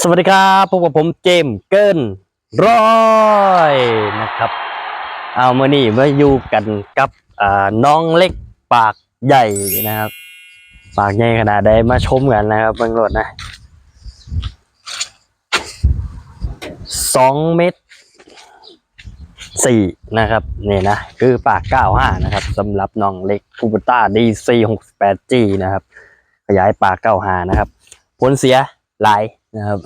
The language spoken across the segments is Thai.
สวัสดีครับพบกับผมเจมส์เกินร้อยนะครับ เอาเมื่อนี้มาอยู่กันกับอ่าน้องเล็กปากใหญ่นะครับ ปากใหญ่ขนาดใดมาชมกันนะครับเบิ่งรถนะสองเมตรสี่นะครับนี่นะคือปากเก้าห้านะครับสำหรับน้องเล็กคูปต้าดีซีหกแปดจีนะครับ ขยายปากเก้าห้านะครับ ผลเสียหลาย นะครับ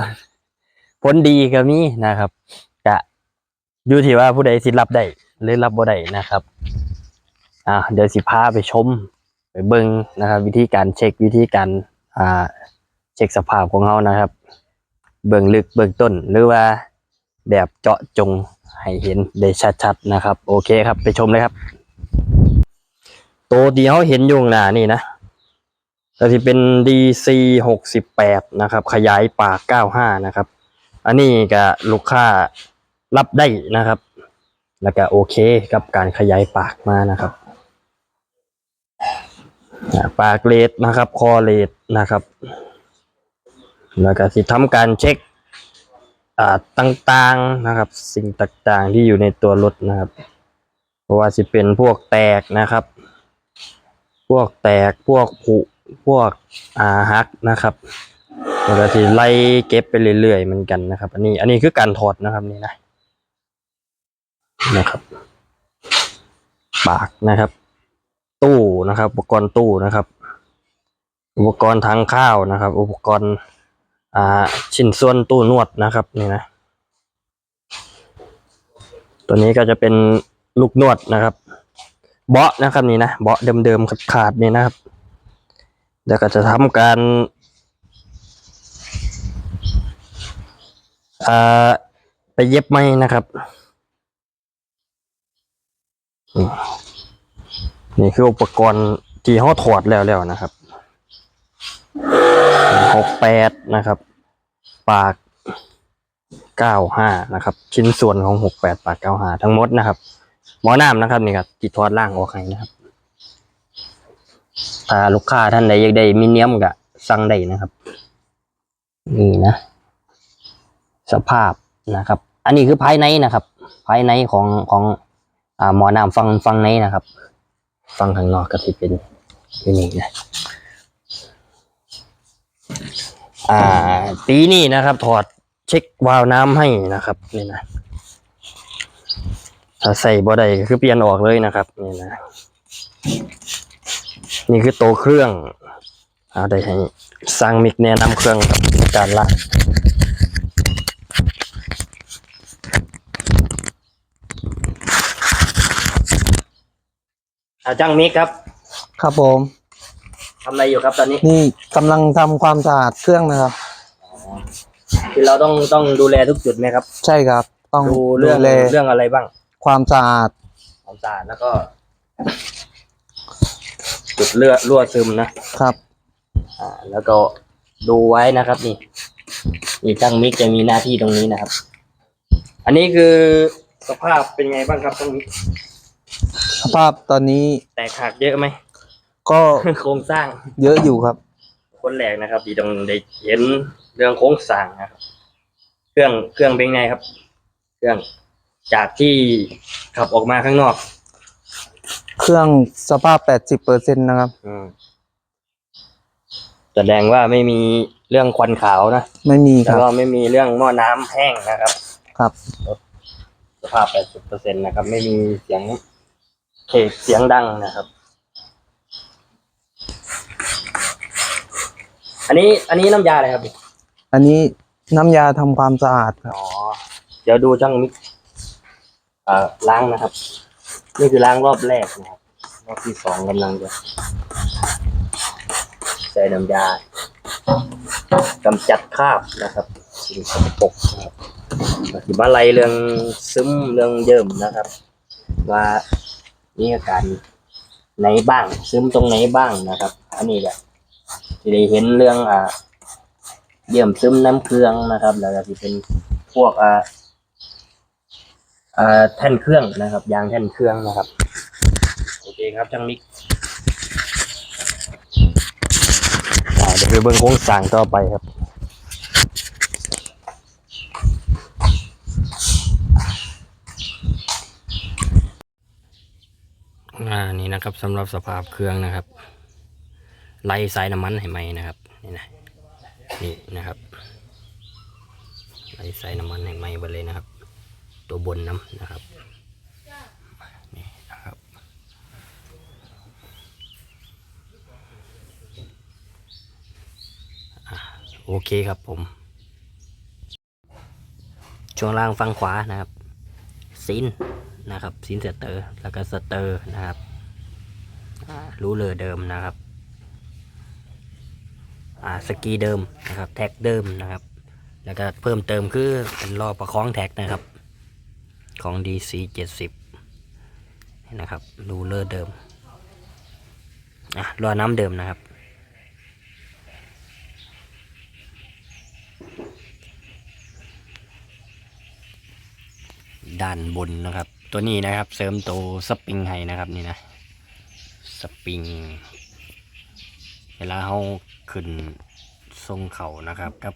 ผลดีก็มีนะครับกะอยู่ที่ว่าผู้ใดสิรับได้หรือรับบ่ได้นะครับอ่าเดี๋ยวสิพาไปชม ไปเบิ่งนะครับ วิธีการเช็ควิธีการอ่าเช็คสภาพของเขานะครับ เบิ่งลึกเบิ่งต้นหรือว่าแบบเจาะจงให้เห็นได้ชัดๆนะครับ โอเคครับไปชมเลยครับ โตัวเดียวเห็นอยู่ข้างหน้านี่นะ ก็ที่เป็น DC หกสิบแปดนะครับ ขยายปากเก้าห้านะครับ อันนี้ก็ลูกค้ารับได้นะครับ แล้วก็โอเคกับการขยายปากมานะครับ ปากเลดนะครับ คอเลดนะครับ แล้วก็สิทำการเช็คอ่าต่างๆนะครับ สิ่งต่างๆที่อยู่ในตัวรถนะครับ เพราะว่าสิเป็นพวกแตกนะครับ พวกแตกพวกผุ พวกอาหักนะครับแล้วก็ที่ไล่เก็บไปเรื่อยๆเหมือนกันนะครับ อันนี้อันนี้คือการถอดนะครับนี่นะนะครับ ปากนะครับ ตู้นะครับ อุปกรณ์ตู้นะครับ อุปกรณ์ทางข้าวนะครับ อุปกรณ์อ่าชิ้นส่วนตู้นวดนะครับนี่นะ ตัวนี้ก็จะเป็นลูกนวดนะครับ เบาะนะครับนี่นะเบาะเดิมๆขาดๆนี่นะครับ เดี๋ยวก็จะทำการไปเย็บไหมนะครับ นี่คืออุปกรณ์ที่เขาถอดแล้วแล้วนะครับหกแปดนะครับ ปากเก้าห้านะครับ ชิ้นส่วนของหกแปดปากเก้าห้าทั้งหมดนะครับหมอน้ำนะครับนี่ครับติดทอดล่างออกให้นะครับ ถ้าลูกค้าท่านใดอยากได้มิเนียมก็สั่งได้นะครับ นี่นะ สภาพนะครับ อันนี้คือภายในนะครับ ภายในของของอ่าหมอน้ำฟังฟังในนะครับ ฟังข้างนอกก็จะเป็นอยู่นี่นะอ่า ปีนี้นะครับถอดเช็ควาล์วน้ำให้นะครับนี่นะถ้าใส่บ่ได้ก็คือเปลี่ยนออกเลยนะครับนี่นะ นี่คือโตวเครื่อง เอาได้ให้สร้างมิกแนะนำเครื่องกับการละอาจังมิกครับครับผมทำอะไรอยู่ครับตอนนี้ นี่กำลังทำความสะอาดเครื่องนะครับ คือเราต้องต้องดูแลทุกจุดไหมครับ ใช่ครับ ต้องดูเรื่องแลเรื่องอะไรบ้าง ความสะอาดความสะอาดแล้วก็ จุดเลือดรั่วซึมนะครับ อ่า แล้วก็ดูไว้นะครับ นี่นี่ช่างมิกจะมีหน้าที่ตรงนี้นะครับ อันนี้คือสภาพเป็นไงบ้างครับช่างมิกสภาพตอนนี้แตกหักเยอะไหม ก็โครงสร้างเยอะอยู่ครับ คนแรกนะครับ ที่ต้องได้เห็นเรื่องโครงสร้างนะครับ เครื่องเครื่องเป็นไงครับ เครื่องจากที่ขับออกมาข้างนอก เครื่องสภาพ 80เปอร์เซ็นต์นะครับ อืมแสดงว่าไม่มีเรื่องควันขาวนะไม่มีคแล้วรับ ก็ไม่มีเรื่องหม้อน้ำแห้งนะครับ ครับ สภาพ 80%นะครับ ไม่มีเสียงเคกเสียงดังนะครับ อันนี้ อันนี้น้ำยาอะไรครับอันนี้น้ำยาทำความสะอาดครับ อ๋อ เดี๋ยวดูช่างมิกเอ่อล้างนะครับ นี่คือล้างรอบแรกนะครับ รอบที่สองกำลังจะใส่น้ำยากำจัดคราบนะครับสิ่งสกปรกนะครับก็สิมาไลเรื่องซึมเรื่องเยิ่มนะครับ ว่ามีอาการไหนบ้าง ซึมตรงไหนบ้างนะครับ อันนี้แหละที่ได้เห็นเรื่องอ่าเยี่ยมซึมน้ำเครื่องนะครับ แล้วก็ที่เป็นพวกอ่าอ่า แท่นเครื่องนะครับ ยางแท่นเครื่องนะครับ โอเคครับช่างมิกเดี๋ยวไปเบิ้งโค้งสั่งต่อไปครับอันนี้นะครับสำหรับสภาพเครื่องนะครับไล่สายน้ำมันให้ไหมนะครับนี่นะนี่นะครับไล่สายน้ำมันให้ไหมหมดเลยนะครับ ตัวบนน้ำนะครับนี่นะครับอโอเคครับผม ช่วงล่างฝั่งขวานะครับซินนะครับซินสเตอร์แล้วก็สเตอร์นะครับรู้เลยเดิมนะครับอ่าสกีเดิมนะครับ แท็กเดิมนะครับ แล้วก็เพิ่มเติมคือเป็นรอประคองแท็กนะครับ ของ DC 70นะครับรูเลอร์เดิมอะรอน้ำเดิมนะครับ ด้านบนนะครับ ตัวนี้นะครับ เสริมตัวสปริงให้นะครับนี่นะสปริง เวลาเขาขึ้นทรงเขานะครับกับ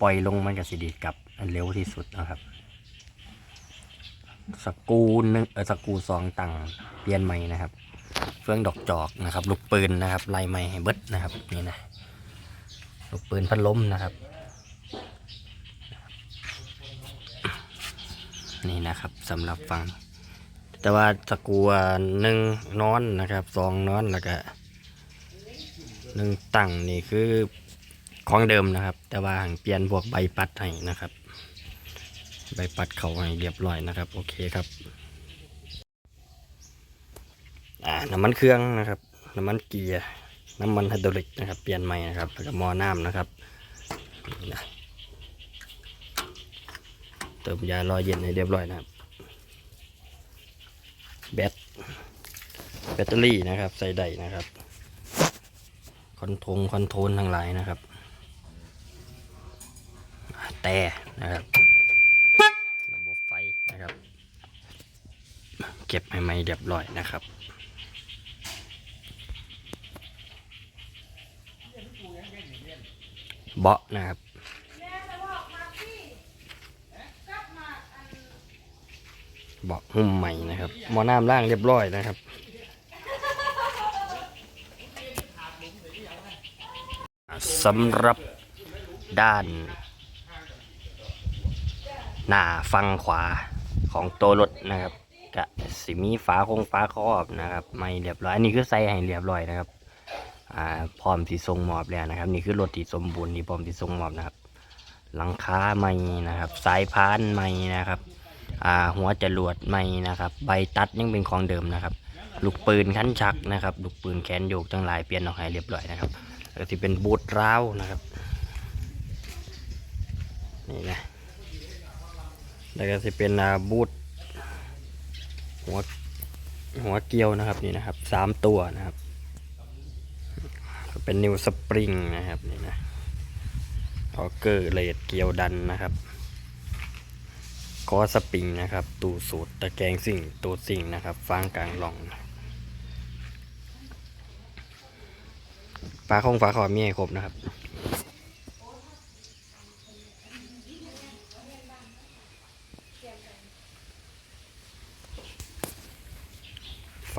ปล่อยลงมันกับสิดีดกลับเร็วที่สุดนะครับ สกูหนึ่งเออสกูสองตังเปลี่ยนใหม่นะครับ เฟืองดอกจอกนะครับ ลูกปืนนะครับไล่ใหม่ให้เบิดนะครับนี่นะลูกปืนพัดลมนะครับ นี่นะครับสำหรับฟัง แต่ว่าสกูหนึ่งนอนนะครับสองนอนแล้วก็หนึ่งตั้งนี่คือของเดิมนะครับ แต่ว่าหังเปลี่ยนพวกใบปัดให้นะครับ ใบปัดเขาให้เรียบร้อยนะครับ โอเคครับ อ่าน้ำมันเครื่องนะครับ น้ำมันเกียร์น้ำมันไฮดรอลิกนะครับ เปลี่ยนใหม่นะครับแล้วก็หม้อน้ำนะครับนะเติมยาลอยเย็นให้เรียบร้อยนะครับ แบตแบตเตอรี่นะครับ ใส่ได้นะครับ คอนโทรลคอนโทรลทั้งหลายนะครับ แต่นะครับ ระบบไฟนะครับ เก็บให้ไม่เรียบร้อยนะครับเบาะนะครับเบาะหุ้มใหม่นะครับมอน้ำล่างเรียบร้อยนะครับสำหรับด้าน หน้าฝั่งขวาของตัวรถนะครับ กะสิมีฝาคงฝาครอบนะครับ ไม่เรียบร้อยอันนี้คือใส่ให้เรียบร้อยนะครับอ่าพร้อมที่ทรงหมอบแล้วนะครับ นี่คือรถที่สมบูรณ์ที่พร้อมที่ทรงหมอบนะครับ หลังคาใหม่นะครับ สายพานใหม่นะครับอ่าหัวจรวดใหม่นะครับ ใบตัดยังเป็นของเดิมนะครับ ลูกปืนคันชักนะครับ ลูกปืนแขนโยกทั้งหลายเปลี่ยนออกให้เรียบร้อยนะครับแล้วที่เป็นบูทร้าวนะครับนี่นะแล้วก็จะเป็นบูท หัวหัวเกลียวนะครับนี่นะครับสามตัวนะครับ เป็นนิวสปริงนะครับนี่นะออเกอร์เลดเกลียวดันนะครับคอสปริงนะครับ ตูสูตรตะแกรงสิ่งตูดสิ่งนะครับฟางกลางหล่องฝาคงฝาขอมีให้ครบนะครับ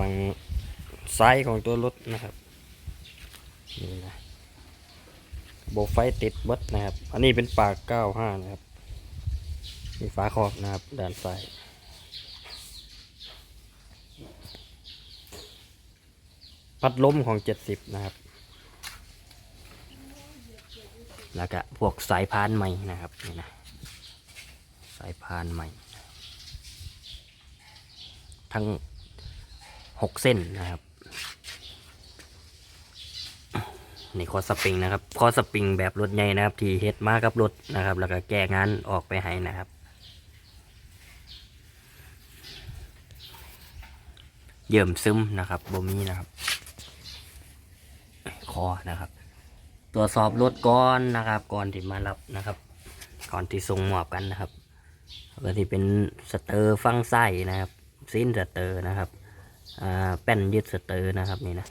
ฝั่งซ้ายของตัวรถนะครับนี่นะโบไฟติดเบัดนะครับ อันนี้เป็นปาก95นะครับ มีฝาครอบนะครับด้านซ้ายพัดลมของ70นะครับ แล้วก็พวกสายพานใหม่นะครับนี่นะสายพานใหม่ ทั้ง 6เส้นนะครับนี่คอสปริงนะครับคอสปริงแบบรถใหญ่นะครับ ที่เฮ็ดมากับรถนะครับ แล้วก็แก้งานออกไปให้นะครับ เยิ่มซึมนะครับบ่มีนะครับ คอนะครับ ตรวจสอบรถก่อนนะครับ ก่อนที่มารับนะครับ ก่อนที่ส่งมอบกันนะครับแล้วก็ที่เป็นสเตอร์ฟังไส้นะครับซินสเตอร์นะครับ แป้นยึดสเตอร์นะครับนี่นะ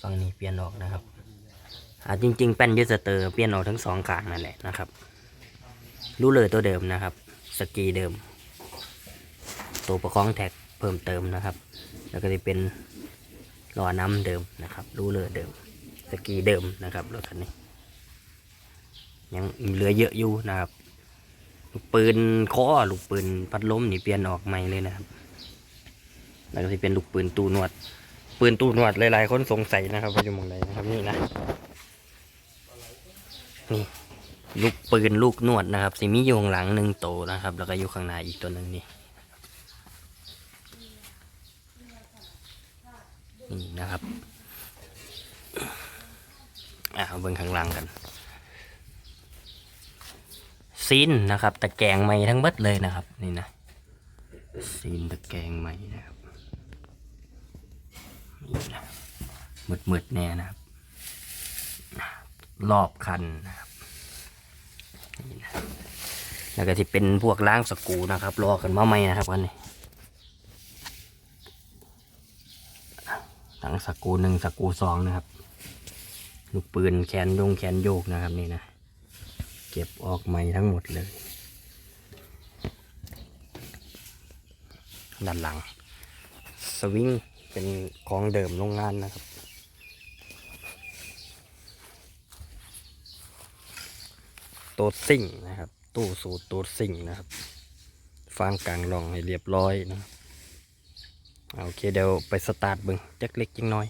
ฝั่งนี้เปลี่ยนออกนะครับจริง ๆ แป้นยึดสเตอร์เปลี่ยนออกทั้งสองข้างนั่นแหละนะครับรู้เลยตัวเดิมนะครับ สกีเดิม ตัวประคองแท็กเพิ่มเติมนะครับ แล้วก็จะเป็นล้อน้ำเดิมนะครับรูเลอร์เดิม สกีเดิมนะครับรถคันนี้ ยังเหลือเยอะอยู่นะครับ ลูกปืนคอลูกปืนพัดลมนี่เปลี่ยนออกใหม่เลยนะครับ แล้วก็จะเป็นลูกปืนตูนวด ปืนตูนวดหลายๆคนสงสัยนะครับว่าอยู่มองใดนะครับนี่นะนี่ลูกปืนลูกนวดนะครับสิมีอยู่ข้างหลังหนึ่งโตวนะครับ แล้วก็อยู่ข้างหน้าอีกตัวหนึ่งนี่นี่นะครับอ่าเอาเบิ่งข้างล่างกันซีนนะครับตะแกรงไม้ทั้งเบิดเลยนะครับ นี่นะซีนตะแกรงไม้นะครับ นี่นะมืดๆแน่นะครับ รอบคันนะครับนี่นะแล้วก็ที่เป็นพวกล้างสกูนะครับ รอกันมาใหมนะครับวันนี้ทั้งสกูหนึ่งสกูสองนะครับ ลูกปืนแขนยงแขนโยกนะครับนี่นะ เก็บออกใหม่ทั้งหมดเลยด้านหลัง สวิง เป็นของเดิมโรงงานนะครับ ตัวสิ่งนะครับ ตู้สูตรตัวสิ่งนะครับฟางกลางรองให้เรียบร้อยนะโอเคเดี๋ยวไปสตาร์ทบึงจักเล็กจังน้อย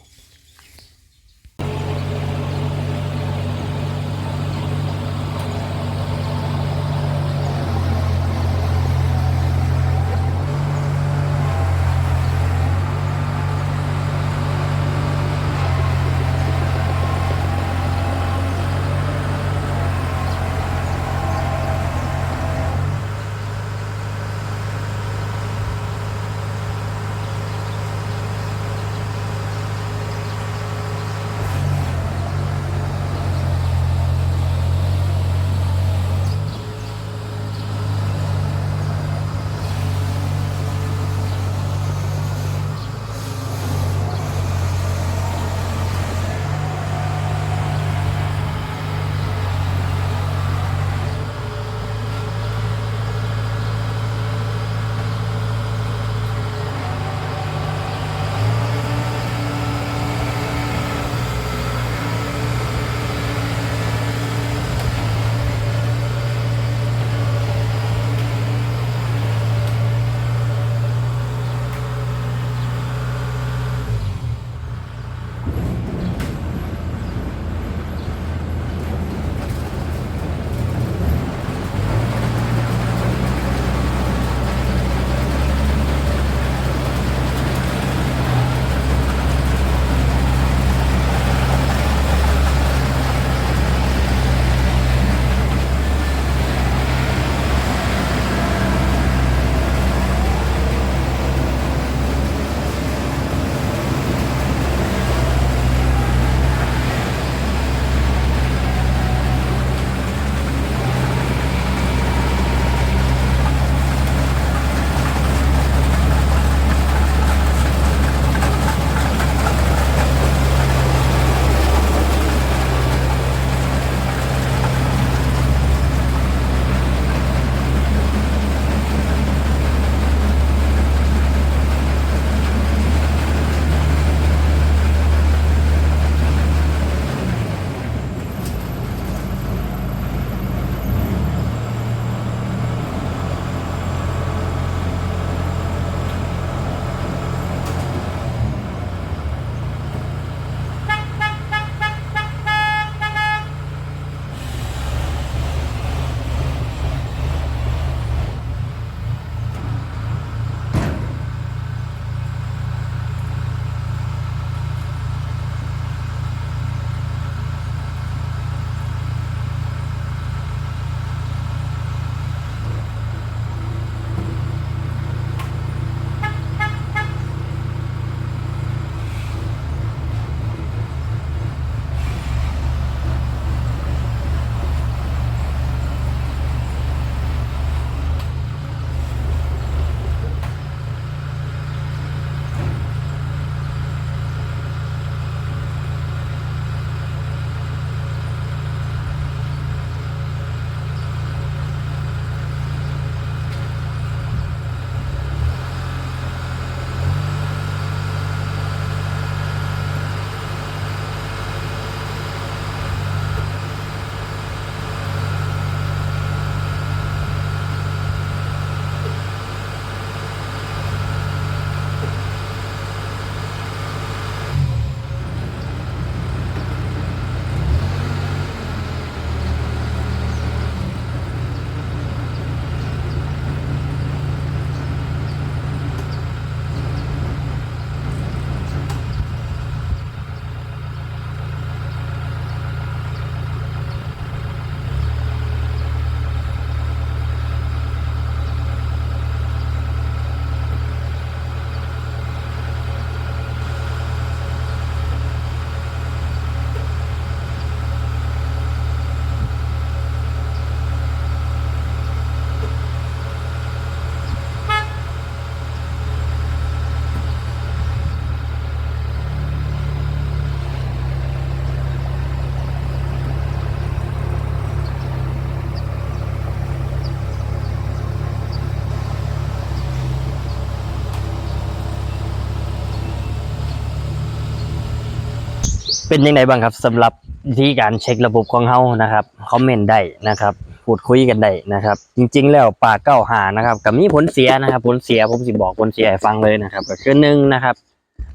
เป็นยังไงบ้างครับสำหรับวิธีการเช็คระบบของเฮานะครับคอมเมนต์ได้นะครับพูดคุยกันได้นะครับ จริง ๆ แล้วปากเก้าหานะครับกับมีผลเสียนะครับ ผลเสียผมสิบอกผลเสียให้ฟังเลยนะครับ ก็คือหนึ่งนะครับ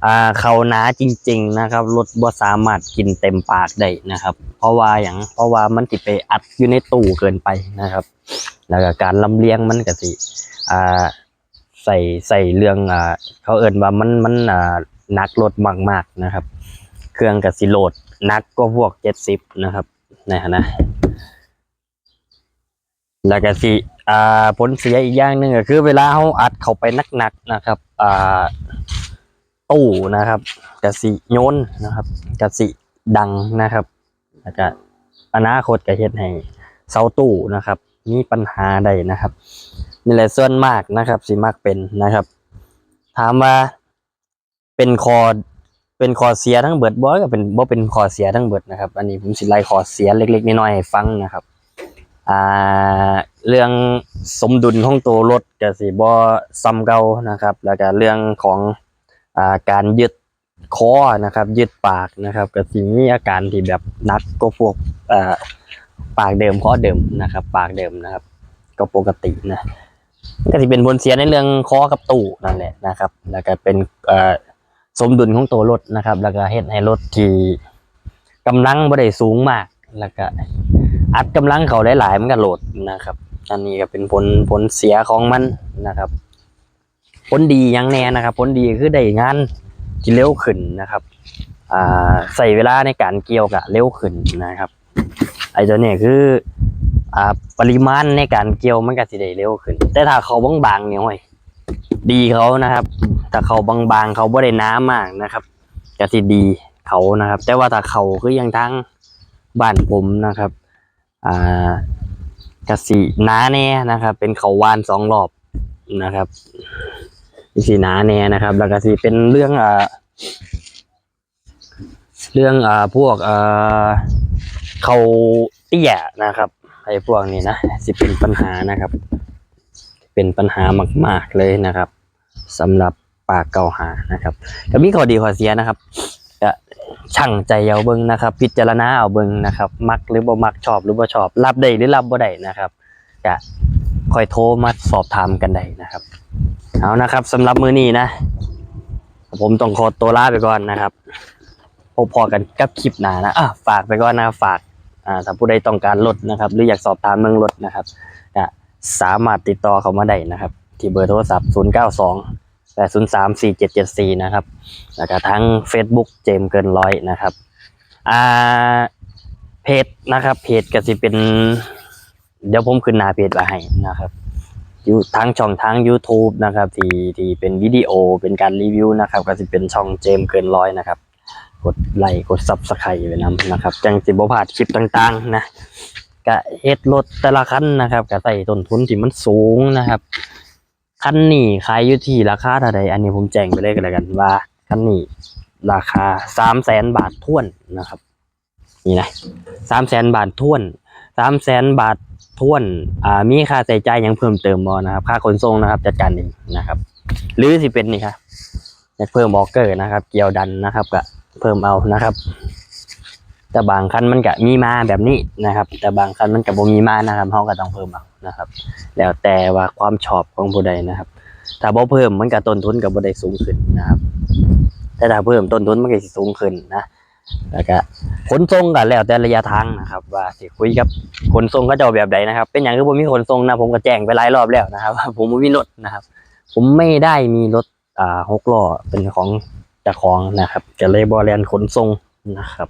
อ่าเขาหนาจริง ๆ นะครับรถบ่สามารถกินเต็มปากได้นะครับ เพราะว่าอย่างเพราะว่ามันติดไปอัดอยู่ในตู้เกินไปนะครับ แล้วก็การลำเลียงมันก็สิอ่าใส่ใส่เรื่องอ่าเขาเอ่นว่ามันมันอ่าหนักรถมากๆนะครับ เครื่องกับสิโหลดนักก็พวกเจ็ดสิบนะครับนะฮะนะแล้วก็สิอ่าผลเสียอีกอย่างหนึ่งก็คือ เวลาเขาอัดเข้าไปหนักๆนะครับอ่าตู้นะครับกสิโยนนะครับกสิดังนะครับแล้วก็อนาคตก็เฮ็ดให้เสาตู้นะครับ มีปัญหาใดนะครับนี่แหละส่วนมากนะครับสิมักเป็นนะครับ ถามว่าเป็นคอ เป็นคอเสียทั้งเบิดบ่ก็เป็นบ่เป็นคอเสียทั้งเบิดนะครับ อันนี้ผมสิไล่คอเสียเล็กๆน้อยๆให้ฟังนะครับอ่าเรื่องสมดุลของตัวรถก็สิบ่ซ้ำเก่านะครับ แล้วก็เรื่องของอ่าการยึดคอนะครับ ยึดปากนะครับก็สิมีอาการที่แบบนักก็พวกอ่าปากเดิมคอเดิมนะครับ ปากเดิมนะครับ ก็ปกตินะก็สิเป็นผลเสียในเรื่องคอกับตู้นั่นแหละนะครับ แล้วก็เป็นเอ่อ สมดุลของตัวรถนะครับ แล้วก็เฮ็ดให้รถที่กำลังบ่ได้สูงมาก แล้วก็อัดกำลังเขาหลายๆมันก็โหลดนะครับ อันนี้ก็เป็นผลผลเสียของมันนะครับ ผลดีอย่างแน่นะครับ ผลดีคือได้งานที่เร็วขึ้นนะครับอ่าใส่เวลาในการเกี่ยวกะเร็วขึ้นนะครับ ไอ้ตัวเนี้คืออ่าปริมาณในการเกี่ยวมันก็สิได้เร็วขึ้น แต่ถ้าเขาบางๆเนี่ยโอ้ยดีเขานะครับ ถ้าเขาบางๆเขาบ่ได้น้ามากนะครับก็สิดีเขานะครับ แต่ว่าถ้าเขาคือยังทั้งบ้านผมนะครับอ่ากสิน้าแน่นะครับ เป็นเขาวานสองรอบนะครับสีหนาแน่นะครับ แล้วก็สิเป็นเรื่องอ่าเรื่องอ่าพวกอ่าเขาเตี้ยนะครับไอ้พวกนี้นะสิเป็นปัญหานะครับ เป็นปัญหามาก ๆเลยนะครับสำหรับ ปากเกาหานะครับก็มีข้อดีข้อเสียนะครับก็ช่างใจเอาเบิ่งนะครับ พิจารณาเอาเบิ่งนะครับ มักหรือบ่มักชอบหรือบ่ชอบ รับได้หรือรับบ่ได้นะครับก็คอยโทรมาสอบถามกันได้นะครับเอานะครับสำหรับมือนี้นะ ผมต้องขอตัวลาไปก่อนนะครับพบพอกันกับคลิปหน้านะอะฝากไปก่อนนะฝากอ่าถ้าผู้ใดต้องการลดนะครับ หรืออยากสอบถามเรื่องลดนะครับสามารถติดต่อเขามาได้นะครับ ที่เบอร์โทรศัพท์ 0 9 2 8 0 3 4 7 7 4นะครับ แล้วก็ทั้ง Facebook เจมเกินร้อยนะครับอ่าเพจนะครับ เพจก็สิเป็น เดี๋ยวผมขึ้นหน้าเพจไว้ให้นะครับอยู่ทางช่องทาง YouTube นะครับ ที่ที่เป็นวิดีโอเป็นการรีวิวนะครับ ก็จะเป็นช่องเจมเกินร้อยนะครับ กดไลค์กดซับสไครต์ไว้นำนะครับ จังสิบ่พลาดคลิปต่างๆนะก็เฮ็ดรถแต่ละคันนะครับก็ใส่ต้นทุนที่มันสูงนะครับ คันนี้ขายอยู่ที่ราคาเท่าใดอันนี้ผมแจ้งไปเลยก็แล้วกันว่าคันนี้ราคา300,000บาทท้วนนะครับ นี่นะ300,000บาทท้วน300,000บาทท่วนอ่ามีค่าใช้จ่ายยังเพิ่มเติมบ่นะครับ ค่าขนส่งนะครับ จัดการเองนะครับ หรือสิเป็นนี่ครับอยากเพิ่มบอกเกอร์นะครับ เกี่ยวดันนะครับก็เพิ่มเอานะครับ แต่บางคันมันก็มีมาแบบนี้นะครับ แต่บางคันมันก็บ่มีมานะครับเฮาก็ต้องเพิ่มเอานะครับ แล้วแต่ว่าความชอบของผู้ใดนะครับ ถ้าบ่เพิ่มมันก็ต้นทุนก็บ่ได้สูงขึ้นนะครับ แต่ถ้าเพิ่มต้นทุนมันก็สิสูงขึ้นนะแล้วก็ขนส่งก็แล้วแต่ระยะทางนะครับ ว่าสิคุยกับขนส่งเขาจะแบบใดนะครับ เป็นอย่างที่ผมมีขนส่งนะผมก็แจ้งไปหลายรอบแล้วนะครับว่าผมไม่มีรถนะครับ ผมไม่ได้มีรถอ่าหกล้อเป็นของจ้าของนะครับ จะเลยบริเวณขนส่งนะครับ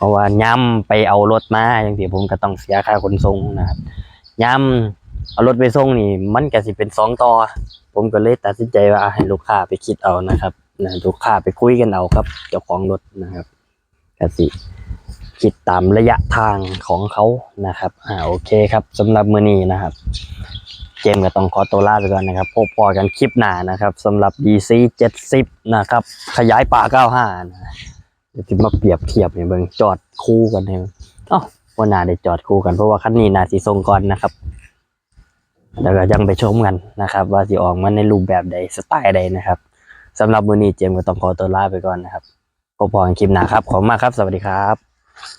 เพราะว่าย่ำไปเอารถมาอย่างที่ผมก็ต้องเสียค่าขนส่งนะครับย่ำเอารถไปส่งนี่ มันก็สิเป็นสองต่อ ผมก็เลยตัดสินใจว่าให้ลูกค้าไปคิดเอานะครับนะลูกค้าไปคุยกันเอาครับเจ้าของรถนะครับก็สิคิดตามระยะทางของเขานะครับอ่าโอเคครับสำหรับมือนี้นะครับเกมก็ต้องขอตัวลาไปก่อนนะครับ พบพอกันคลิปหน้านะครับสำหรับ DC 70 นะครับ ขยายป่า 95นะ จะมาเปรียบเทียบเนี่ยเบิ่งจอดคู่กันเนี่ยอ๋อว่าน่าได้จอดคู่กันเพราะว่าคันนี้น่าสิทรงก่อนนะครับแล้วก็ยังไปชมกันนะครับ ว่าสิออกมาในรูปแบบใดสไตล์ใดนะครับสำหรับมือนี้เจมส์ก็ต้องขอตัวลาไปก่อนนะครับพบกันคลิปหน้าครับ ขอบคุณมากครับ สวัสดีครับ